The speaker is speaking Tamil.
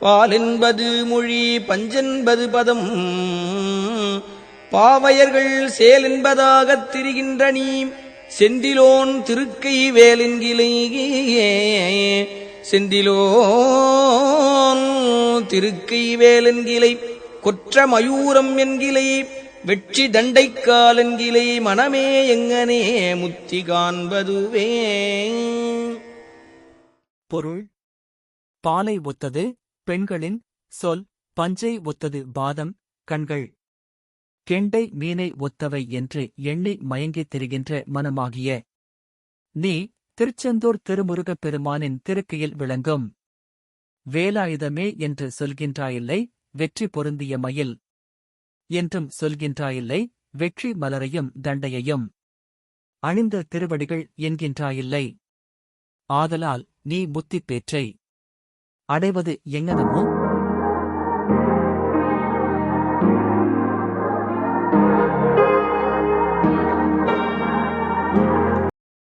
பாலென்பது மொழி பஞ்சென்பது பதம். பாவையர்கள் சேலென்பதாகத் திரிகின்ற நீ செந்திலோன் திருக்கை வேலென்கிலேயே செந்திலோன் திருக்கை வேலென்கிளை கொற்ற மயூரம் என்கிளை வெற்றி தண்டைக்கால் என்கிலை மனமே எங்கனே முத்தி காண்பதுவே. பொருள் பாலை ஒத்தது பெண்களின் சொல் பஞ்சை ஒத்தது பாதம் கண்கள். கெண்டை மீனை ஒத்தவை என்று எண்ணி மயங்கித் திரிகின்ற மனமாகிய. நீ திருச்செந்தூர் திருமுருகப் பெருமானின் திருக்கையில் விளங்கும். வேலாயுதமே என்று சொல்கின்றாயில்லை வெற்றி பொருந்திய மயில். என்றும் சொல்கின்றாயில்லை வெற்றி மலரையும் தண்டையையும். அணிந்த திருவடிகள் என்கின்றாயில்லை. ஆதலால் நீ முத்திப் பேற்றை. அடைவது எங்கனமோ